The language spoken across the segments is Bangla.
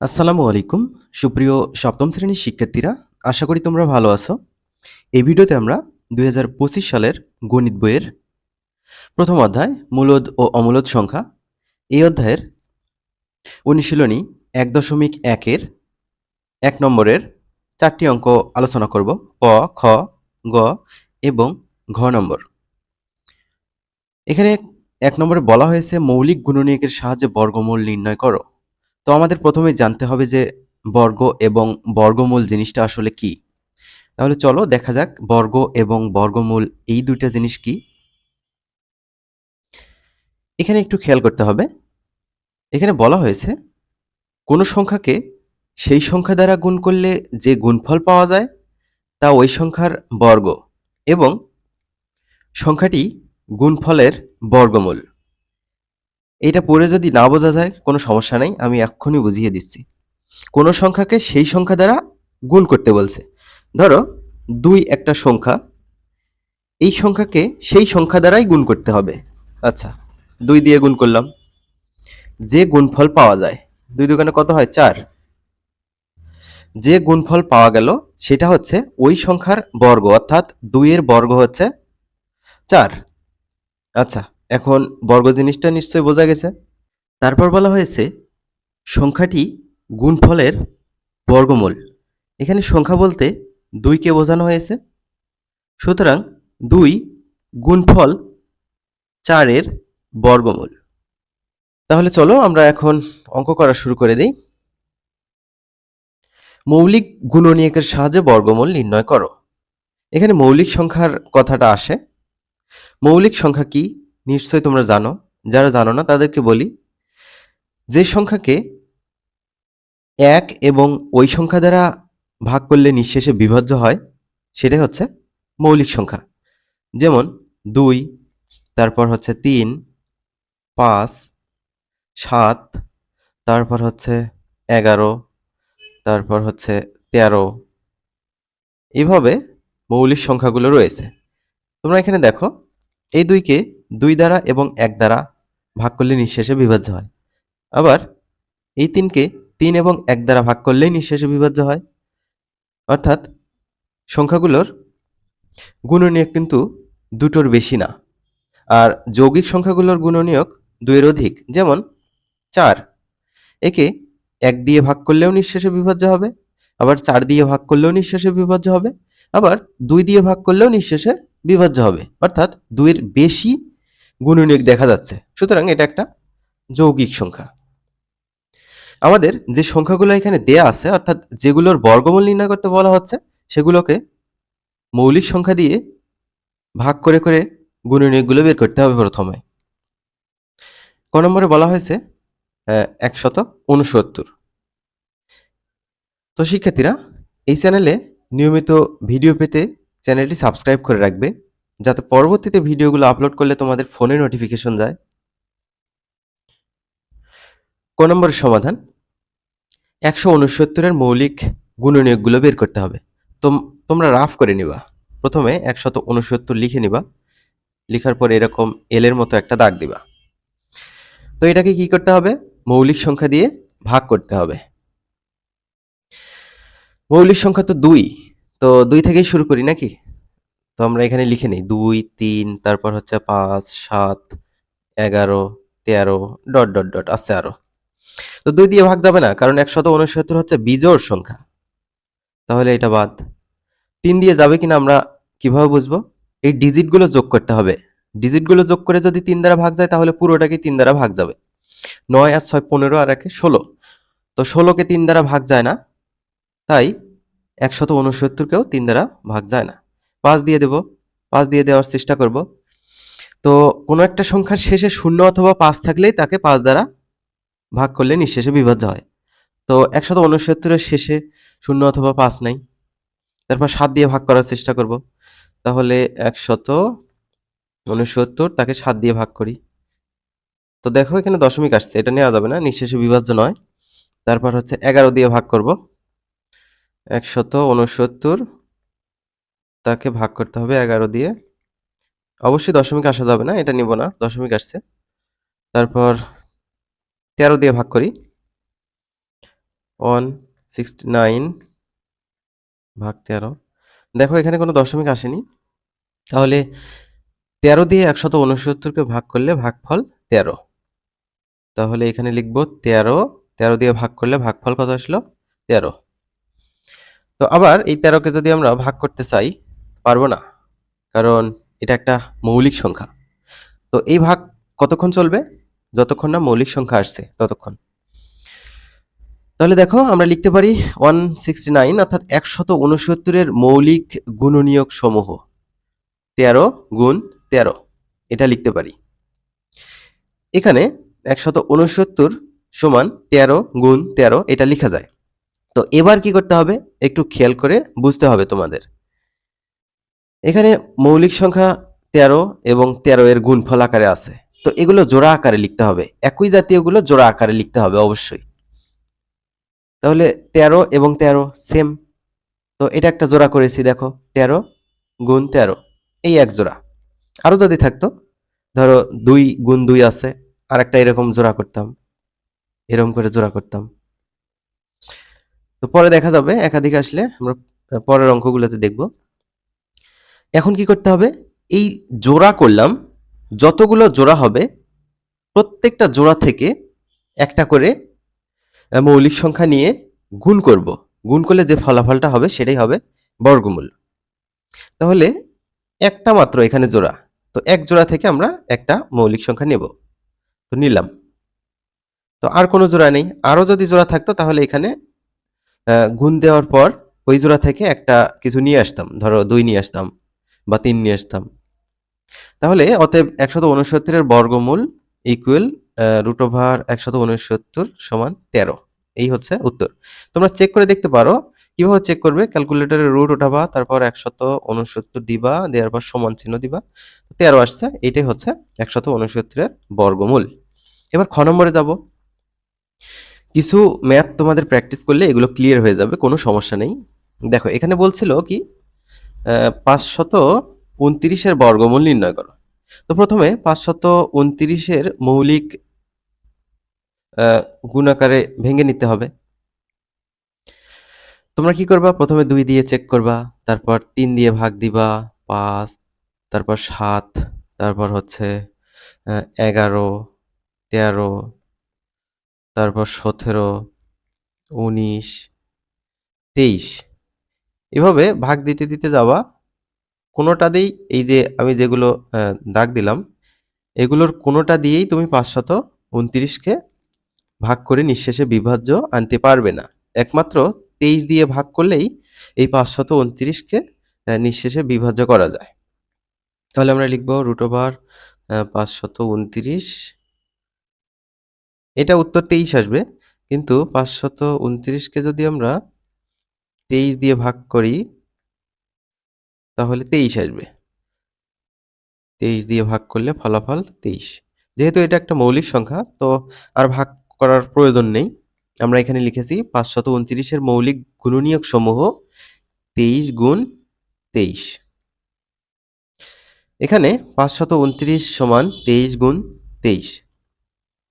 আসসালামু আলাইকুম। সুপ্রিয় সপ্তম শ্রেণির শিক্ষার্থীরা, আশা করি তোমরা ভালো আছো। এই ভিডিওতে আমরা দু হাজার পঁচিশ সালের গণিত বইয়ের প্রথম অধ্যায়, মূলদ ও অমূলদ সংখ্যা, এই অধ্যায়ের অনুশীলনী এক দশমিক একের এক নম্বরের চারটি অঙ্ক আলোচনা করব। ক, খ, গ এবং ঘ নম্বর। এখানে এক নম্বরে বলা হয়েছে, মৌলিক গুণনীয়কের সাহায্যে বর্গমূল নির্ণয় করো। তো আমাদের প্রথমে জানতে হবে যে বর্গ এবং বর্গমূল জিনিসটা আসলে কি। তাহলে চলো দেখা যাক বর্গ এবং বর্গমূল এই দুইটা জিনিস কি। এখানে একটু খেয়াল করতে হবে। এখানে বলা হয়েছে, কোনো সংখ্যাকে সেই সংখ্যা দ্বারা গুণ করলে যে গুণফল পাওয়া যায়, তা ওই সংখ্যার বর্গ এবং সংখ্যাটি গুণফলের বর্গমূল। এটা পড়ে যদি না বোঝা যায়, কোনো সমস্যা নেই, আমি এক্ষুনি বুঝিয়ে দিচ্ছি। কোনো সংখ্যাকে সেই সংখ্যা দ্বারা গুণ করতে বলছে। ধরো, দুই একটা সংখ্যা, এই সংখ্যাকে সেই সংখ্যা দ্বারাই গুণ করতে হবে। আচ্ছা দুই দিয়ে গুণ করলাম। যে গুণফল পাওয়া যায়, দুই দোকানে কত হয়? চার। যে গুণফল পাওয়া গেল, সেটা হচ্ছে ওই সংখ্যার বর্গ, অর্থাৎ দুইয়ের বর্গ হচ্ছে চার। আচ্ছা এখন বর্গ জিনিসটা নিশ্চয়ই বোঝা গেছে। তারপর বলা হয়েছে, সংখ্যাটি গুণফলের বর্গমূল। এখানে সংখ্যা বলতে দুইকে বোঝানো হয়েছে। সুতরাং দুই গুণফল চারের বর্গমূল। তাহলে চলো আমরা এখন অঙ্ক করা শুরু করে দিই। মৌলিক গুণনীয়কের সাহায্যে বর্গমূল নির্ণয় করো। এখানে মৌলিক সংখ্যার কথাটা আসে। মৌলিক সংখ্যা কি? নিশ্চয়ই তোমরা জানো, যারা জানো না তাদেরকে বলি, যে সংখ্যাকে এক এবং ওই সংখ্যা দ্বারা ভাগ করলে নিঃশেষে বিভাজ্য হয়, সেটাই হচ্ছে মৌলিক সংখ্যা। যেমন দুই, তারপর হচ্ছে তিন, পাঁচ, সাত, তারপর হচ্ছে এগারো, তারপর হচ্ছে তেরো। এইভাবে মৌলিক সংখ্যাগুলো রয়েছে। তোমরা এখানে দেখো, এই দুইকে দুই দ্বারা এবং এক দ্বারা ভাগ করলে নিঃশেষে বিভাজ্য হয়। আবার এই তিনকে তিন এবং এক দ্বারা ভাগ করলেই নিঃশেষে বিভাজ্য হয়। অর্থাৎ সংখ্যাগুলোর গুণনীয়ক কিন্তু দুটোর বেশি না। আর যৌগিক সংখ্যাগুলোর গুণনীয়ক দুইয়ের অধিক। যেমন চার। একে এক দিয়ে ভাগ করলেও নিঃশেষে বিভাজ্য হবে। আবার চার দিয়ে ভাগ করলেও নিঃশেষে বিভাজ্য হবে। আবার দুই দিয়ে ভাগ করলেও নিঃশেষে বিভাজ্য হবে। অর্থাৎ দুইয়ের বেশি গুণনীয়ক দেখা যাচ্ছে। সুতরাং এটা একটা যৌগিক সংখ্যা। আমাদের যে সংখ্যাগুলো এখানে দেয়া আছে, অর্থাৎ যেগুলোর বর্গমূল নির্ণয় করতে বলা হচ্ছে, সেগুলোকে মৌলিক সংখ্যা দিয়ে ভাগ করে করে গুণনীয়কগুলো বের করতে হবে প্রথমে। ক নম্বরে বলা হয়েছে একশত উনসত্তর। তো শিক্ষার্থীরা, এই চ্যানেলে নিয়মিত ভিডিও পেতে চ্যানেলটি সাবস্ক্রাইব করে রাখবে। যাতে পরবর্তীতে ভিডিওগুলো আপলোড করলে তোমাদের ফোনে নোটিফিকেশন যায়। ক নম্বরের সমাধান, একশো উনসত্তরের মৌলিক গুণনীয়কগুলো বের করতে হবে। তোমরা রাফ করে নিবা। প্রথমে একশত উনসত্তর লিখে নিবা। লিখার পর এরকম এলের মতো একটা দাগ দিবা। তো এটাকে কি করতে হবে? মৌলিক সংখ্যা দিয়ে ভাগ করতে হবে। মৌলিক সংখ্যা তো দুই। তো দুই থেকেই শুরু করি নাকি? তো আমরা এখানে লিখে নিই, দুই, তিন, তারপর হচ্ছে পাঁচ, সাত, এগারো, তেরো, ডট ডট ডট আছে আরও। তো দুই দিয়ে ভাগ যাবে না, কারণ একশত উনসত্তর হচ্ছে বিজোড় সংখ্যা। তাহলে এটা বাদ। তিন দিয়ে যাবে কিনা আমরা কীভাবে বুঝব? এই ডিজিটগুলো যোগ করতে হবে। ডিজিটগুলো যোগ করে যদি তিন দ্বারা ভাগ যায়, তাহলে পুরোটাকে তিন দ্বারা ভাগ যাবে। নয় আর ছয়, পনেরো আর একে ষোলো। তো ষোলোকে তিন দ্বারা ভাগ যায় না, তাই একশত উনসত্তরকেও তিন দ্বারা ভাগ যায় না। পাঁচ দিয়ে দেব, পাঁচ দিয়ে দেওয়ার চেষ্টা করব। তো কোনো একটা সংখ্যার শেষে শূন্য অথবা পাঁচ থাকলেই তাকে পাঁচ দ্বারা ভাগ করলে নিঃশেষে বিভাজ্য হয়। তো একশত উনসত্তরের শেষে শূন্য অথবা পাঁচ নাই। তারপর সাত দিয়ে ভাগ করার চেষ্টা করব। তাহলে একশত উনসত্তর তাকে সাত দিয়ে ভাগ করি। তো দেখো এখানে দশমিক আসছে, এটা নেওয়া যাবে না, নিঃশেষে বিভাজ্য নয়। তারপর হচ্ছে এগারো দিয়ে ভাগ করব। একশত উনসত্তর তাকে ভাগ করতে হবে এগারো দিয়ে। অবশ্যই দশমিক আসা যাবে না, এটা নিব না, দশমিক আসছে। তারপর তেরো দিয়ে ভাগ করি। ওয়ান সিক্সটি নাইন, ভাগ তেরো। দেখো এখানে কোনো দশমিক আসেনি। তাহলে তেরো দিয়ে একশত উনসত্তরকে ভাগ করলে ভাগফল তেরো। তাহলে এখানে লিখব তেরো তেরো দিয়ে ভাগ করলে ভাগফল কত আসলো? তেরো। তো আবার এই তেরোকে যদি আমরা ভাগ করতে চাই পারব না। কারণ এটা একটা মৌলিক সংখ্যা। তো এই ভাগ কতক্ষণ চলবে? যতক্ষণ না মৌলিক সংখ্যা আসছে, ততক্ষণ। তাহলে দেখো, আমরা লিখতে পারি ওয়ান সিক্সটি নাইন অর্থাৎ একশত উনসত্তরের মৌলিক গুণনীয়ক সমূহ। তেরো গুণ তেরো, এটা লিখতে পারি। এখানে একশত উনসত্তর সমান তেরো গুণ তেরো, এটা লেখা যায়। তো এবার কি করতে হবে? একটু খেয়াল করে বুঝতে হবে তোমাদের। এখানে মৌলিক সংখ্যা তেরো এবং তেরো এর গুণফল আকারে আছে। তো এগুলো জোড়া আকারে লিখতে হবে। একই জাতীয়গুলো জোড়া আকারে লিখতে হবে অবশ্যই। তাহলে তেরো এবং তেরো সেম তো এটা একটা জোড়া করেছি, দেখো, তেরো গুণ তেরো, এই এক জোড়া। আরও যদি থাকতো, ধরো দুই গুণ দুই আছে আর একটা এরকম জোড়া করতাম, এরকম করে জোড়া করতাম। তো পরে দেখা যাবে, একাধিক আসলে আমরা পরের অঙ্কগুলোতে দেখব। এখন কি করতে হবে? এই জোড়া করলাম, যতগুলো জোড়া হবে, প্রত্যেকটা জোড়া থেকে একটা করে মৌলিক সংখ্যা নিয়ে গুণ করব। গুণ করলে যে ফলাফলটা হবে সেটাই হবে বর্গমূল। তাহলে একটা মাত্র এখানে জোড়া, তো এক জোড়া থেকে আমরা একটা মৌলিক সংখ্যা নেব। তো নিলাম। তো আর কোনো জোড়া নেই। আরও যদি জোড়া থাকতো তাহলে এখানে গুণ দেওয়ার পর ওই জোড়া থেকে একটা কিছু নিয়ে আসতাম। ধরো দুই নিয়ে আসতাম। বা তিন নিয়ে আসতাম। তাহলে অতএব একশত উনসত্তরের বর্গমূল ইকুয়াল রুট ওভার একশত উনসত্তর সমান তেরো। এই হচ্ছে উত্তর। তোমরা চেক করে দেখতে পারো, কীভাবে চেক করবে? ক্যালকুলেটরে রুট উঠাবা তারপর একশত উনসত্তর দিবা, দেওয়ার পর সমান চিহ্ন দিবা। তেরো আসছে, এটাই হচ্ছে একশত উনসত্তরের বর্গমূল। এবার খ নম্বরে যাব। কিছু ম্যাথ তোমাদের প্র্যাকটিস করলে এগুলো ক্লিয়ার হয়ে যাবে, কোনো সমস্যা নেই। দেখো, এখানে বলছিল কি পাঁচশত উনত্রিশের বর্গমূল নির্ণয় করো। তো প্রথমে পাঁচশত উনত্রিশের মৌলিক গুণাকারে ভেঙে নিতে হবে। তোমরা কি করবা? প্রথমে দুই দিয়ে চেক করবা, তারপর তিন দিয়ে ভাগ দিবা, পাঁচ, তারপর সাত, তারপর হচ্ছে এগারো, তেরো, তারপর সতেরো, উনিশ, তেইশ। এভাবে ভাগ দিতে দিতে যাওয়া কোনোটা দিয়েই এই যে আমি যেগুলো দাগ দিলাম, এগুলোর কোনোটা দিয়েই তুমি পাঁচশত উনত্রিশকে ভাগ করে নিঃশেষে বিভাজ্য আনতে পারবে না। একমাত্র তেইশ দিয়ে ভাগ করলেই এই পাঁচশত উনত্রিশকে নিঃশেষে বিভাজ্য করা যায়। তাহলে আমরা লিখব রুট ওভার পাঁচশত উনত্রিশ। এটা উত্তর তেইশ আসবে, কিন্তু পাঁচশত উনত্রিশকে যদি আমরা তেইশ দিয়ে ভাগ করি, তাহলে তেইশ আসবে। তেইশ দিয়ে ভাগ করলে ফলাফল তেইশ। যেহেতু এটা একটা মৌলিক সংখ্যা, তো আর ভাগ করার প্রয়োজন নেই। আমরা এখানে লিখেছি পাঁচশত উনত্রিশের মৌলিক গুণনীয়ক সমূহ তেইশ গুণ তেইশ। এখানে পাঁচশত উনত্রিশ সমান তেইশ গুণ তেইশ।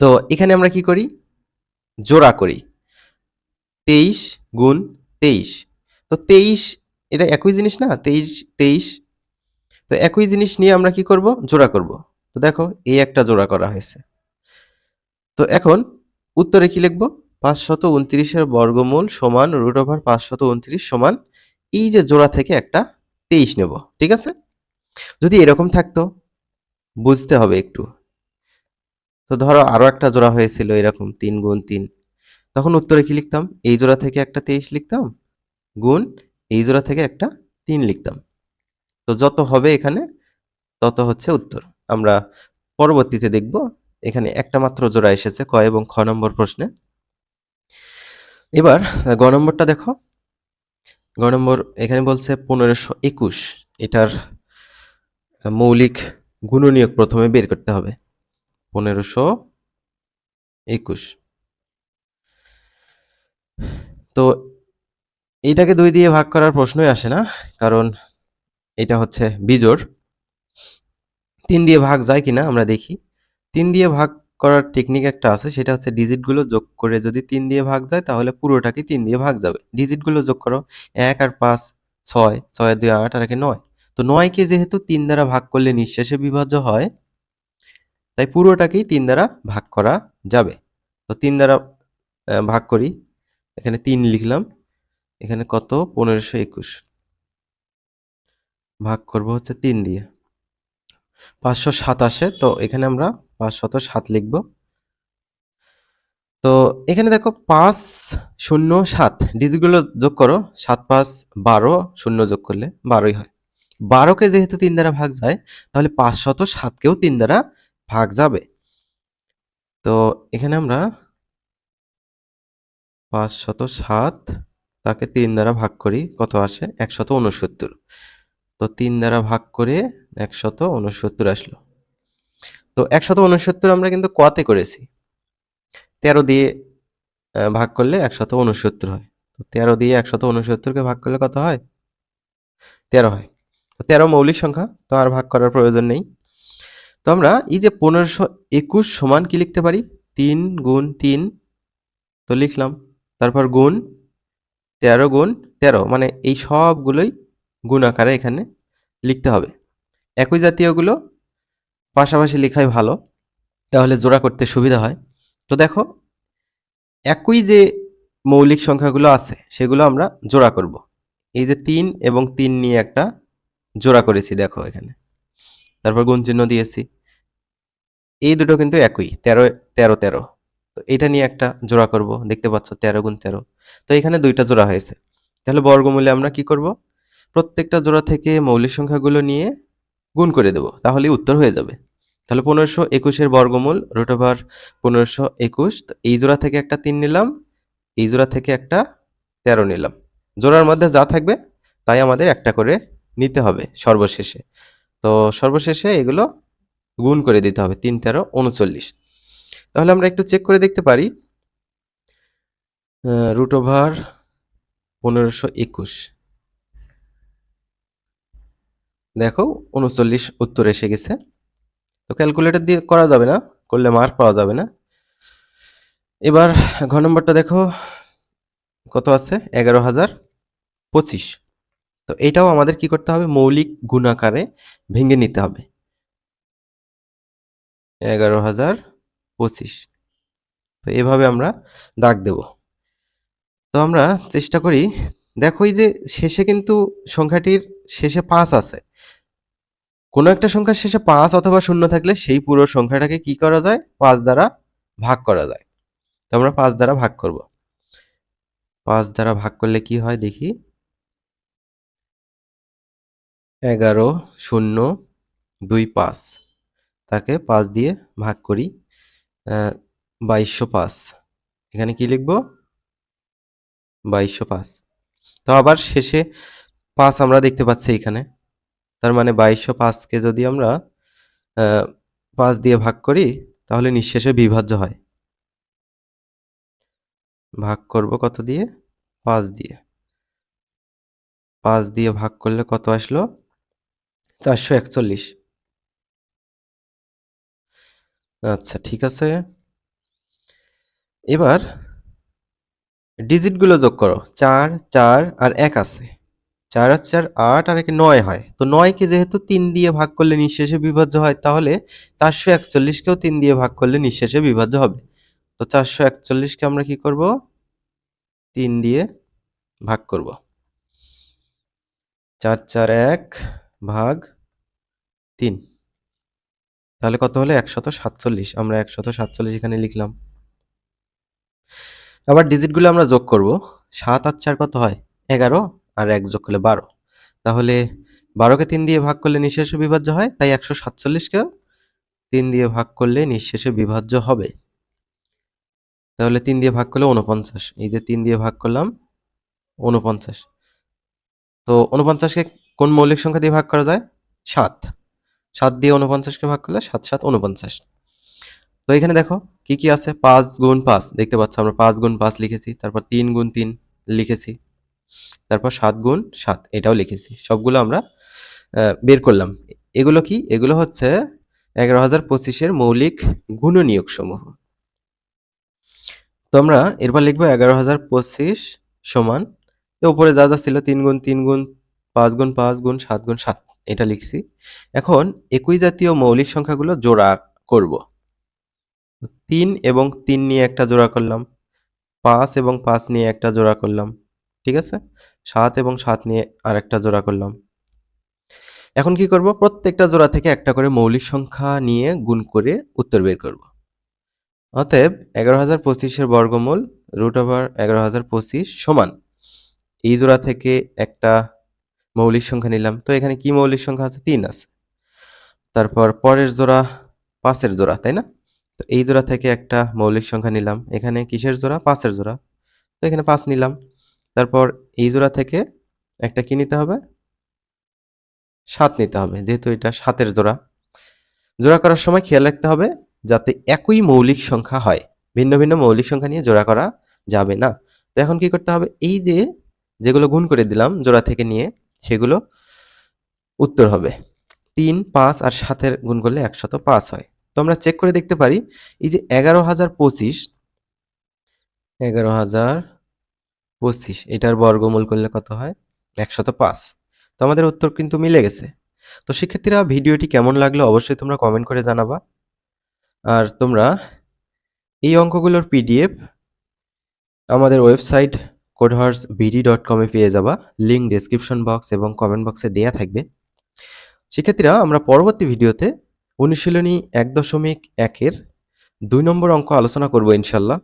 তো এখানে আমরা কি করি? জোড়া করি। তেইশ গুণ তেইশ। তো তেইশ, এটা একই জিনিস না? তেইশ তেইশ। তো একই জিনিস নিয়ে আমরা কি করব? জোড়া করব। তো দেখো এই একটা জোড়া করা হয়েছে। তো এখন উত্তরে কি লিখব? পাঁচশত উনত্রিশের বর্গমূল সমান রুট ওভার পাঁচশত উনত্রিশ সমান এই যে জোড়া থেকে একটা তেইশ নেব, ঠিক আছে? যদি এরকম থাকতো, বুঝতে হবে একটু। তো ধরো আরও একটা জোড়া হয়েছিল এরকম তিন গুণ তিন। তখন উত্তরে কি লিখতাম? এই জোড়া থেকে একটা তেইশ লিখতাম, গুণ এই জোড়া থেকে একটা তিন লিখতাম। তো যত হবে এখানে, তত হচ্ছে উত্তর। আমরা পরবর্তীতে দেখব এখানে একটা মাত্র জোড়া এসেছে, ক এবং খ নম্বর প্রশ্নে। এবার গ নম্বরটা দেখো। গ নম্বর এখানে বলছে পনেরোশো একুশ। এটার মৌলিক গুণনীয়ক প্রথমে বের করতে হবে। পনেরোশো একুশ। তো এইটাকে দুই দিয়ে ভাগ করার প্রশ্নই আসে না, কারণ এটা হচ্ছে বিজোড়। তিন দিয়ে ভাগ যায় কিনা আমরা দেখি। তিন দিয়ে ভাগ করার টেকনিক একটা আছে, সেটা হচ্ছে ডিজিটগুলো যোগ করে যদি তিন দিয়ে ভাগ যায়, তাহলে পুরোটাকে তিন দিয়ে ভাগ যাবে। ডিজিটগুলো যোগ করো, এক আর পাঁচ ছয় ছয় দুই আট, আর একে নয়। তো নয়কে যেহেতু তিন দ্বারা ভাগ করলে নিঃশেষে বিভাজ্য হয়, তাই পুরোটাকেই তিন দ্বারা ভাগ করা যাবে। তো তিন দ্বারা ভাগ করি এখানে তিন লিখলাম। এখানে কত? পনেরোশো একুশ। ভাগ করব হচ্ছে তিন দিয়ে। পাঁচশো সাত আসে তো এখানে আমরা পাঁচশত সাত লিখব। তো এখানে দেখো পাঁচ শূন্য সাত। ডিজিটগুলো যোগ করো, সাত পাঁচ বারো শূন্য যোগ করলে বারোই হয়। বারোকে যেহেতু তিন দ্বারা ভাগ যায়, তাহলে পাঁচশত সাতকেও তিন দ্বারা ভাগ যাবে। তো এখানে আমরা পাঁচশত সাত, তাকে তিন দ্বারা ভাগ করি, কত আসে? একশত উনসত্তর তো তিন দ্বারা ভাগ করে একশত উনসত্তর আসলো। তো একশত উনসত্তর আমরা কিন্তু কতে করেছি। তেরো দিয়ে ভাগ করলে একশত উনসত্তর হয়। তো তেরো দিয়ে একশত উনসত্তরকে ভাগ করলে কত হয়? তেরো হয়। তো তেরো মৌলিক সংখ্যা, তো আর ভাগ করার প্রয়োজন নেই। তো আমরা এই যে পনেরোশো একুশ সমান কি লিখতে পারি? তিন গুণ তিন, তো লিখলাম। তারপর গুণ তেরো গুণ তেরো মানে এই সবগুলোই গুণ আকারে এখানে লিখতে হবে। একই জাতীয়গুলো পাশাপাশি লেখাই ভালো, তাহলে জোড়া করতে সুবিধা হয়। তো দেখো, একই যে মৌলিক সংখ্যাগুলো আছে, সেগুলো আমরা জোড়া করব। এই যে তিন এবং তিন নিয়ে একটা জোড়া করেছি, দেখো এখানে। তারপর গুণ চিহ্ন দিয়েছি। এই দুটো কিন্তু একই, তেরো তেরো তেরো। তো এটা নিয়ে একটা জোড়া করব, দেখতে পাচ্ছ তেরো গুণ তেরো। তো এখানে দুইটা জোড়া হয়েছে। তাহলে বর্গমূলে আমরা কি করব? প্রত্যেকটা জোড়া থেকে মৌলিক সংখ্যাগুলো নিয়ে গুণ করে দেব, তাহলেই উত্তর হয়ে যাবে। তাহলে পনেরোশো একুশের বর্গমূল, রুট ওভার পনেরোশো একুশ, তো এই জোড়া থেকে একটা তিন নিলাম, এই জোড়া থেকে একটা তেরো নিলাম। জোড়ার মধ্যে যা থাকবে, তাই আমাদের একটা করে নিতে হবে সর্বশেষে। তো সর্বশেষে এগুলো গুণ করে দিতে হবে, তিন তেরো উনচল্লিশ। তাহলে আমরা একটু চেক করে দেখতে পারি। রুট ওভার পনেরোশো একুশ। দেখো, উনচল্লিশ উত্তর এসে গেছে। তো ক্যালকুলেটর দিয়ে করা যাবে না, করলে মার্ক পাওয়া যাবে না। এবার ঘ নম্বরটা দেখো, কত আছে? এগারো হাজার পঁচিশ। তো এটাও আমাদের কি করতে হবে? মৌলিক গুণাকারে ভেঙে নিতে হবে। এগারো হাজার পঁচিশ। তো এভাবে আমরা দাগ দেব। তো আমরা চেষ্টা করি, দেখো এই যে শেষে কিন্তু সংখ্যাটির শেষে পাঁচ আছে। কোনো একটা সংখ্যার শেষে পাঁচ অথবা শূন্য থাকলে সেই পুরো সংখ্যাটাকে কি করা যায়? পাঁচ দ্বারা ভাগ করা যায়। তো আমরা পাঁচ দ্বারা ভাগ করব। পাঁচ দ্বারা ভাগ করলে কি হয় দেখি? এগারো, শূন্য, দুই, পাঁচ। তাকে পাঁচ দিয়ে ভাগ করি। বাইশশো পাঁচ। এখানে কি লিখব? বাইশশো পাঁচ। তো আবার শেষে পাঁচ আমরা দেখতে পাচ্ছি এখানে। তার মানে বাইশশো পাঁচকে যদি আমরা পাঁচ দিয়ে ভাগ করি, তাহলে নিঃশেষে বিভাজ্য হয়। ভাগ করব কত দিয়ে? পাঁচ দিয়ে। পাঁচ দিয়ে ভাগ করলে কত আসলো? চারশো একচল্লিশ। আচ্ছা ঠিক আছে। এবার ডিজিটগুলো যোগ করো। চার চার আর এক আছে। চার আর চার আট আর একে নয় হয়। তো নয়কে যেহেতু তিন দিয়ে ভাগ করলে নিঃশেষে বিভাজ্য হয়, তাহলে চারশো একচল্লিশকেও তিন দিয়ে ভাগ করলে নিঃশেষে বিভাজ্য হবে। তো চারশো একচল্লিশকে আমরা কি করব? তিন দিয়ে ভাগ করব। চার চার, এক ভাগ তিন। তাহলে কত হলো? একশত সাতচল্লিশ। আমরা একশত সাতচল্লিশ এখানে লিখলাম। আবার ডিজিটগুলো আমরা যোগ করব। সাত আর চার কত হয়? এগারো আর এক যোগ করলে বারো। তাহলে বারোকে তিন দিয়ে ভাগ করলে নিঃশেষে বিভাজ্য হয়, তাই একশো সাতচল্লিশকে তিন দিয়ে ভাগ করলে নিঃশেষে বিভাজ্য হবে। তাহলে তিন দিয়ে ভাগ করলে উনপঞ্চাশ এই যে তিন দিয়ে ভাগ করলাম উনপঞ্চাশ তো উনপঞ্চাশকে কোন মৌলিক সংখ্যা দিয়ে ভাগ করা যায়? সাত। সাত দিয়ে উনপঞ্চাশকে ভাগ করলে সাত সাত উনপঞ্চাশ তো এখানে দেখো, কি কি আছে? পাঁচ গুণ পাঁচ, দেখতে পাচ্ছ আমরা পাঁচ গুণ পাঁচ লিখেছি, তারপর তিন গুণ তিন লিখেছি, তারপর সাত গুণ সাত, এটাও লিখেছি। সবগুলো আমরা বের করলাম। এগুলো কি? এগুলো হচ্ছে এগারো হাজার পঁচিশের মৌলিক গুণনীয়ক সমূহ তো আমরা এরপর লিখব এগারো হাজার পঁচিশ সমান উপরে যা যা ছিল, তিন গুণ তিন গুণ পাঁচ গুণ পাঁচ গুণ সাত গুণ সাত। এটা লিখছি। এখন একই জাতীয় মৌলিক সংখ্যাগুলো জোড়া করব। তিন এবং তিন নিয়ে একটা জোড়া করলাম। পাঁচ এবং পাঁচ নিয়ে একটা জোড়া করলাম। ঠিক আছে? সাত এবং সাত নিয়ে আর একটা জোড়া করলাম। এখন কি করব? প্রত্যেকটা জোড়া থেকে একটা করে মৌলিক সংখ্যা নিয়ে গুণ করে উত্তর বের করব। অতএব এগারো হাজার পঁচিশের বর্গমূল রুট ওভার এগারো হাজার পঁচিশ সমান। এই জোড়া থেকে একটা মৌলিক সংখ্যা নিলাম। তো এখানে কি মৌলিক সংখ্যা আছে? তিন আছে। তারপর পরের জোড়া, পাঁচের জোড়া, তাই না? তো এই জোড়া থেকে একটা মৌলিক সংখ্যা নিলাম। এখানে কিসের জোড়া? পাঁচের জোড়া। তো এখানে পাঁচ নিলাম। তারপর এই জোড়া থেকে একটা কি নিতে হবে? সাত নিতে হবে, যেহেতু এটা সাতের জোড়া। জোড়া করার সময় খেয়াল রাখতে হবে যাতে একই মৌলিক সংখ্যা হয়। ভিন্ন ভিন্ন মৌলিক সংখ্যা নিয়ে জোড়া করা যাবে না। তো এখন কি করতে হবে? এই যে যেগুলো গুণ করে দিলাম জোড়া থেকে নিয়ে সেগুলো উত্তর হবে। তিন, পাঁচ আর সাতের গুণ করলে একশত পাঁচ হয়। তো আমরা চেক করে দেখতে পারি, এই যে এগারো হাজার পঁচিশ, এগারো হাজার পঁচিশ, এটার বর্গমূল করলে কত হয়? একশত পাঁচ। তো আমাদের উত্তর কিন্তু মিলে গেছে। তো শিক্ষার্থীরা, ভিডিওটি কেমন লাগল অবশ্যই তোমরা কমেন্ট করে জানাবা। আর তোমরা এই অঙ্কগুলোর পিডিএফ আমাদের ওয়েবসাইট কোডহার্স বিডি ডট কমে পেয়ে যাবা। লিঙ্ক ডিসক্রিপশন বক্স এবং কমেন্ট বক্সে দেয়া থাকবে। শিক্ষার্থীরা আমরা পরবর্তী ভিডিওতে অনুশীলনী এক দশমিক একের দুই নম্বর অঙ্ক আলোচনা করব ইনশাল্লাহ।